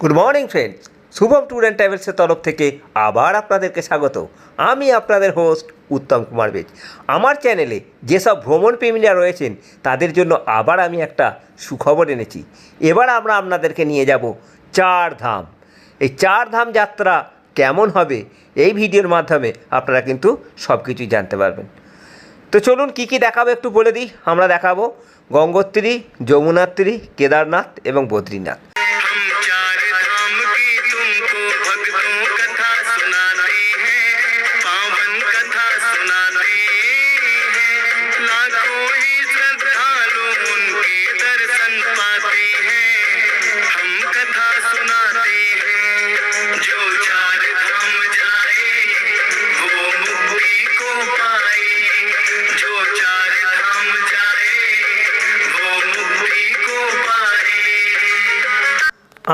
Good morning friends Shubham tour and ট্রাভেলসের তরফ থেকে আবার আপনাদেরকে স্বাগত। আমি আপনাদের হোস্ট উত্তম কুমার বেজ। আমার চ্যানেলে যেসব ভ্রমণ প্রেমীরা রয়েছেন, তাদের জন্য আবার আমি একটা সুখবর এনেছি। এবার আমরা আপনাদেরকে নিয়ে যাব চার ধাম এই চার ধাম যাত্রা কেমন হবে, এই ভিডিওর মাধ্যমে আপনারা কিন্তু সব কিছুই জানতে পারবেন। তো চলুন কি কি দেখাবো একটু বলে দিই। আমরা দেখাবো গঙ্গোত্রী, যমুনাত্রী, কেদারনাথ এবং বদ্রীনাথ।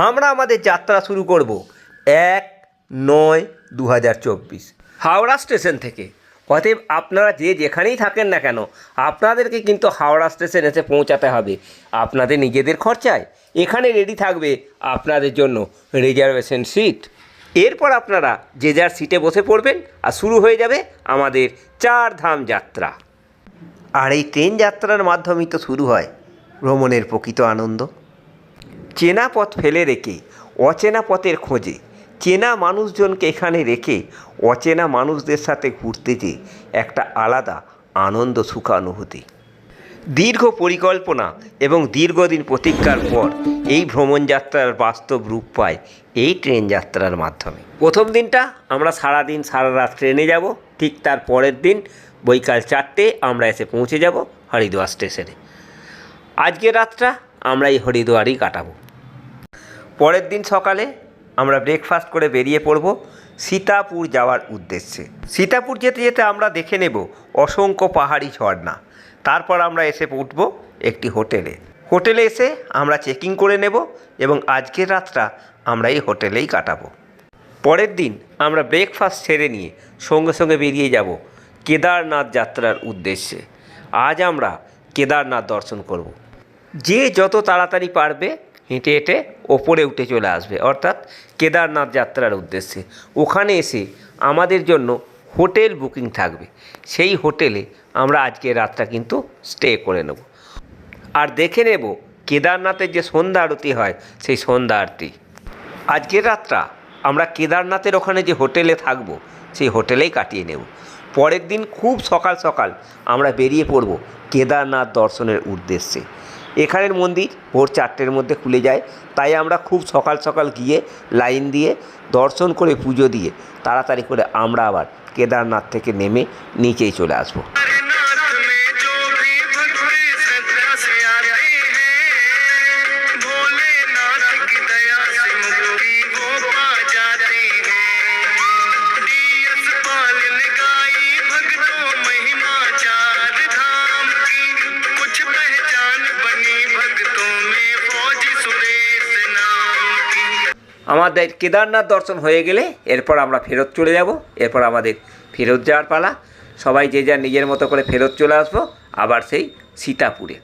আমরা আমাদের যাত্রা শুরু করব এক নয় দু হাজার চব্বিশ। হাওড়া স্টেশন থেকে। অতএব আপনারা যে যেখানেই থাকেন না কেন, আপনাদেরকে কিন্তু হাওড়া স্টেশন এসে পৌঁছাতে হবে। আপনাদের নিজেদের খরচায়। এখানে রেডি থাকবে আপনাদের জন্য রিজার্ভেশন সিট এরপর আপনারা যে যার সিটে বসে পড়বেন আর শুরু হয়ে যাবে আমাদের চার ধাম যাত্রা। আর এই ট্রেন যাত্রার মাধ্যমেই তো শুরু হয় ভ্রমণের প্রকৃত আনন্দ। চেনা পথ ফেলে রেখে, অচেনা পথের খোঁজে, চেনা মানুষজনকে এখানে রেখে, অচেনা মানুষদের সাথে ঘুরতে যে একটা আলাদা আনন্দ সুখানুভূতি। দীর্ঘ পরিকল্পনা এবং দীর্ঘদিন প্রতীক্ষার পর এই ভ্রমণযাত্রার বাস্তব রূপ পায় এই ট্রেন যাত্রার মাধ্যমে। প্রথম দিনটা আমরা সারাদিন সারা রাত ট্রেনে যাব, ঠিক তার পরের দিন বৈকাল চারটে আমরা এসে পৌঁছে যাব হরিদ্বার স্টেশনে। আজকের রাতটা আমরা এই হরিদ্বারই কাটাবো। পরের দিন সকালে আমরা ব্রেকফাস্ট করে বেরিয়ে পড়ব সীতাপুর যাওয়ার উদ্দেশ্যে। সীতাপুর যেতে যেতে আমরা দেখে নেব অসংখ্য পাহাড়ি ঝর্ণা। তারপর আমরা এসে উঠব একটি হোটেলে। হোটেলে এসে আমরা চেকিং করে নেব এবং আজকের রাতটা আমরা এই হোটেলেই কাটাবো। পরের দিন আমরা ব্রেকফাস্ট ছেড়ে নিয়ে সঙ্গে সঙ্গে বেরিয়ে যাব কেদারনাথ যাত্রার উদ্দেশ্যে। আজ আমরা কেদারনাথ দর্শন করব। যে যত তাড়াতাড়ি পারবে হেঁটে হেঁটে ওপরে উঠে চলে আসবে। অর্থাৎ কেদারনাথ যাত্রার উদ্দেশ্যে। ওখানে এসে আমাদের জন্য হোটেল বুকিং থাকবে। সেই হোটেলে আমরা আজকে রাতটা কিন্তু স্টে করে নেব। আর দেখে নেব কেদারনাথের যে সন্ধ্যা আরতি হয়, সেই সন্ধ্যা আরতি। আজকের রাতটা আমরা কেদারনাথের ওখানে যে হোটেলে থাকব, সেই হোটেলেই কাটিয়ে নেব। পরের দিন খুব সকাল সকাল আমরা বেরিয়ে পড়ব কেদারনাথ দর্শনের উদ্দেশ্যে। এখানের মন্দির ভোর চারটের মধ্যে খুলে যায়। তাই আমরা খুব সকাল সকাল গিয়ে লাইন দিয়ে দর্শন করে পুজো দিয়ে তাড়াতাড়ি করে আমরা আবার কেদারনাথ থেকে নেমে নিচেই চলে আসব। আমাদের কেদারনাথ দর্শন হয়ে গেলে এরপর আমরা ফেরত চলে যাব। এরপর আমাদের ফেরত যাওয়ার পালা। সবাই যে যার নিজের মতো করে ফেরত চলে আসব। আবার সেই সীতাপুরে।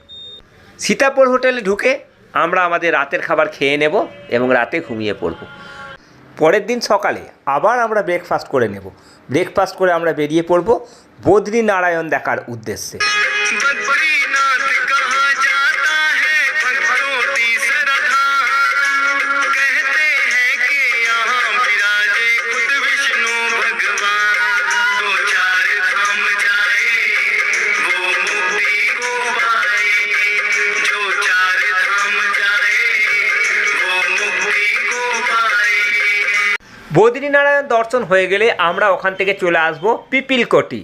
সীতাপুর হোটেলে ঢুকে আমরা আমাদের রাতের খাবার খেয়ে নেব এবং রাতে ঘুমিয়ে পড়ব। পরের দিন সকালে আবার আমরা ব্রেকফাস্ট করে নেব। ব্রেকফাস্ট করে আমরা বেরিয়ে পড়ব। বদ্রী নারায়ণ দেখার উদ্দেশ্যে। বদ্রীনারায়ণ দর্শন হয়ে গেলে আমরা ওখান থেকে চলে আসব পিপিলকোটি।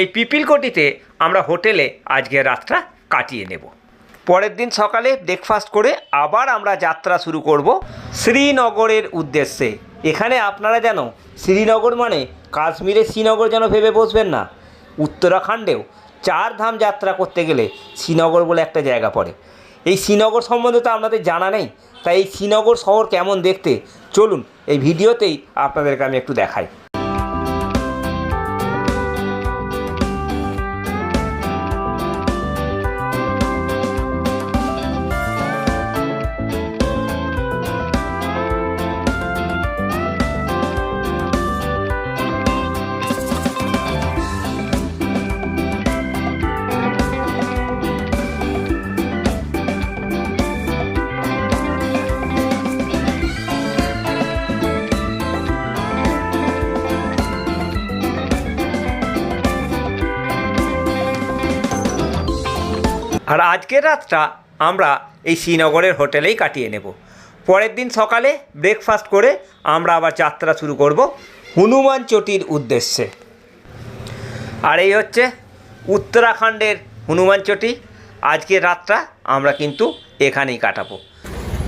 এই পিপিলকোটিতে আমরা হোটেলে আজকের রাতটা কাটিয়ে নেব। পরের দিন সকালে ব্রেকফাস্ট করে আবার আমরা যাত্রা শুরু করব শ্রীনগরের উদ্দেশ্যে। এখানে আপনারা যেন শ্রীনগর মানে কাশ্মীরের শ্রীনগর যেন ভেবে বসবেন না। উত্তরাখণ্ডেও চার ধাম যাত্রা করতে গেলে শ্রীনগর বলে একটা জায়গা পড়ে। এই শ্রীনগর সম্বন্ধে তো আপনাদের জানা নেই, তাই এই শ্রীনগর শহর কেমন দেখতে চলুন এই ভিডিওতেই আপনাদেরকে আমি একটু দেখাই। আর আজকের রাতটা আমরা এই শ্রীনগরের হোটেলেই কাটিয়ে নেব। পরের দিন সকালে ব্রেকফাস্ট করে আমরা আবার যাত্রা শুরু করব হনুমান চটির উদ্দেশ্যে। আর এই হচ্ছে উত্তরাখণ্ডের হনুমান চটি। আজকের রাতটা আমরা কিন্তু এখানেই কাটাবো।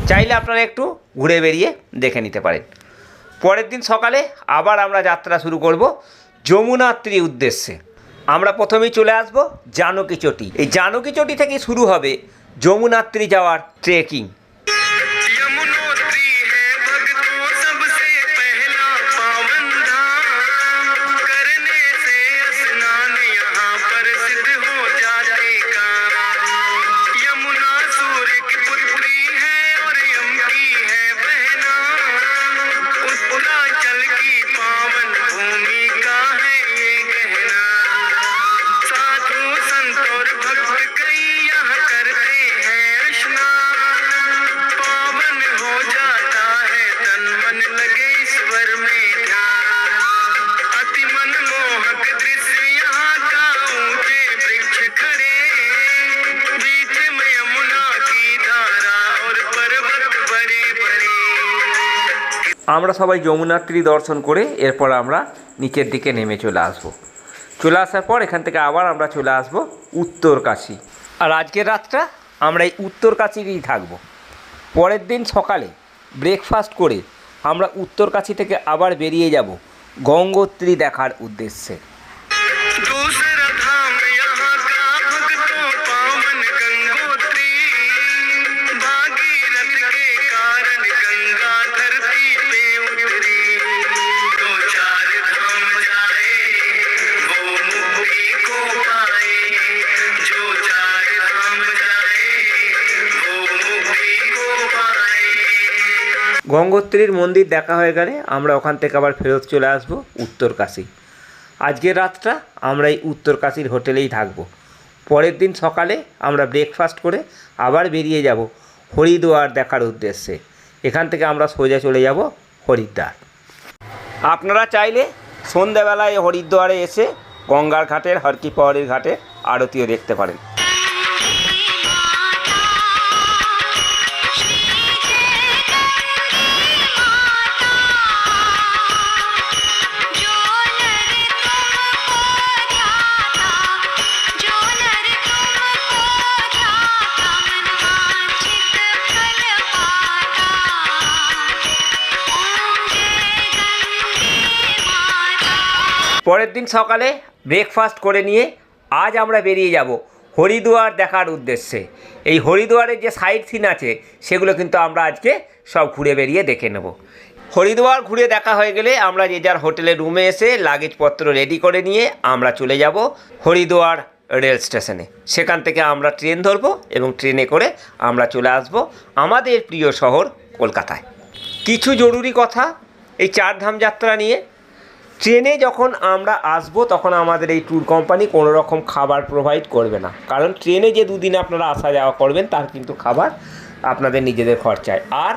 চাইলে আপনারা একটু ঘুরে বেরিয়ে দেখে নিতে পারেন। পরের দিন সকালে আবার আমরা যাত্রা শুরু করব যমুনাত্রী উদ্দেশ্যে। আমরা প্রথমেই চলে আসব জানকী চটি। এই জানকী চটি থেকে শুরু হবে যমুনাত্রী যাওয়ার ট্রেকিং আমরা সবাই যমুনাত্রী দর্শন করে এরপর আমরা নিচের দিকে নেমে চলে আসব। চলে আসার পর এখান থেকে আবার আমরা চলে আসব উত্তর কাশী আর আজকের রাতটা আমরা এই উত্তর কাশীরই থাকব। পরের দিন সকালে ব্রেকফাস্ট করে আমরা উত্তর কাশী থেকে আবার বেরিয়ে যাব গঙ্গোত্রী দেখার উদ্দেশ্যে। গঙ্গোত্রীর মন্দির দেখা হয়ে গেলে আমরা ওখান থেকে আবার ফেরত চলে আসব উত্তর কাশী আজকের রাতটা আমরা এই উত্তর কাশীর হোটেলেই থাকব। পরের দিন সকালে আমরা ব্রেকফাস্ট করে আবার বেরিয়ে যাব হরিদ্বার দেখার উদ্দেশ্যে। এখান থেকে আমরা সোজা চলে যাব হরিদ্বার। আপনারা চাইলে সন্ধ্যাবেলায় হরিদ্বারে এসে গঙ্গার ঘাটের হরকি পাহাড়ের ঘাটে আরতিও দেখতে পারেন। পরের দিন সকালে ব্রেকফাস্ট করে নিয়ে আজ আমরা বেরিয়ে যাব হরিদ্বার দেখার উদ্দেশ্যে। এই হরিদ্বারের যে সাইট সিন আছে, সেগুলো কিন্তু আমরা আজকে সব ঘুরে বেরিয়ে দেখে নেব। হরিদ্বার ঘুরে দেখা হয়ে গেলে আমরা যে যার হোটেলের রুমে এসে লাগেজপত্র রেডি করে নিয়ে আমরা চলে যাব হরিদ্বার রেল স্টেশনে সেখান থেকে আমরা ট্রেন ধরবো এবং ট্রেনে করে আমরা চলে আসব আমাদের প্রিয় শহর কলকাতায়। কিছু জরুরি কথা এই চারধাম যাত্রা নিয়ে ট্রেনে যখন আমরা আসব, তখন আমাদের এই ট্যুর কোম্পানি কোনো রকম খাবার প্রোভাইড করবে না। কারণ ট্রেনে যে দুদিন আপনারা আসা যাওয়া করবেন, তার কিন্তু খাবার আপনাদের নিজেদের খরচায়। আর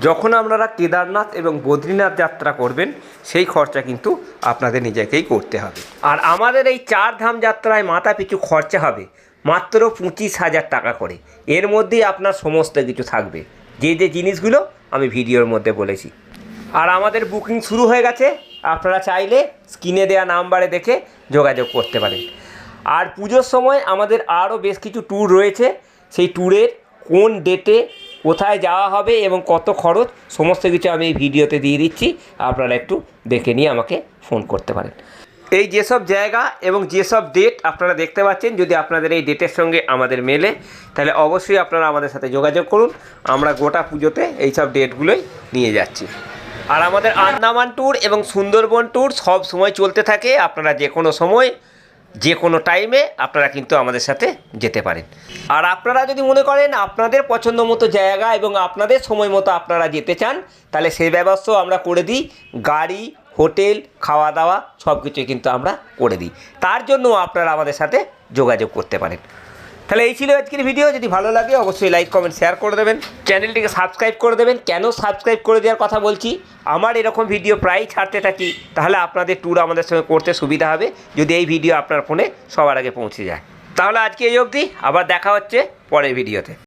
যখন আপনারা কেদারনাথ এবং বদ্রীনাথ যাত্রা করবেন, সেই খরচা কিন্তু আপনাদের নিজেকেই করতে হবে। আর আমাদের এই চার ধাম যাত্রায় মাথা পিছু খরচা হবে মাত্র পঁচিশ হাজার টাকা করে। এর মধ্যেই আপনার সমস্ত কিছু থাকবে। যে যে জিনিসগুলো আমি ভিডিওর মধ্যে বলেছি। আর আমাদের বুকিং শুরু হয়ে গেছে। আপনারা চাইলে স্ক্রিনে দেওয়া নাম্বারে দেখে যোগাযোগ করতে পারেন। আর পুজোর সময় আমাদের আরও বেশ কিছু ট্যুর রয়েছে। সেই ট্যুরের কোন ডেটে কোথায় যাওয়া হবে এবং কত খরচ সমস্ত কিছু আমি এই ভিডিওতে দিয়ে দিচ্ছি। আপনারা একটু দেখে নিয়ে আমাকে ফোন করতে পারেন। এই যেসব জায়গা এবং যেসব ডেট আপনারা দেখতে পাচ্ছেন, যদি আপনাদের এই ডেটের সঙ্গে আমাদের মেলে, তাহলে অবশ্যই আপনারা আমাদের সাথে যোগাযোগ করুন। আমরা গোটা পুজোতে এইসব ডেটগুলোই নিয়ে যাচ্ছি। আর আমাদের আন্দামান ট্যুর এবং সুন্দরবন ট্যুর সব সময় চলতে থাকে। আপনারা যে কোনো সময় যে কোনো টাইমে আপনারা কিন্তু আমাদের সাথে যেতে পারেন। আর আপনারা যদি মনে করেন আপনাদের পছন্দ মতো জায়গা এবং আপনাদের সময় মতো আপনারা যেতে চান, তাহলে সেই ব্যবস্থাও আমরা করে দিই। গাড়ি, হোটেল খাওয়া দাওয়া সব কিছুই কিন্তু আমরা করে দিই। তার জন্য আপনারা আমাদের সাথে যোগাযোগ করতে পারেন। তাহলে এই ছিল আজকের ভিডিও। যদি ভালো লাগে, অবশ্যই লাইক কমেন্ট শেয়ার করে দেবেন। চ্যানেলটিকে সাবস্ক্রাইব করে দেবেন। কেন সাবস্ক্রাইব করে দেওয়ার কথা বলছি, আমার এরকম ভিডিও প্রায় ছাড়তে থাকি, তাহলে আপনাদের ট্যুর আমাদের সঙ্গে করতে সুবিধা হবে, যদি এই ভিডিও আপনার ফোনে সবার আগে পৌঁছে যায়। তাহলে আজকে এই অবধি, আবার দেখা হচ্ছে পরের ভিডিওতে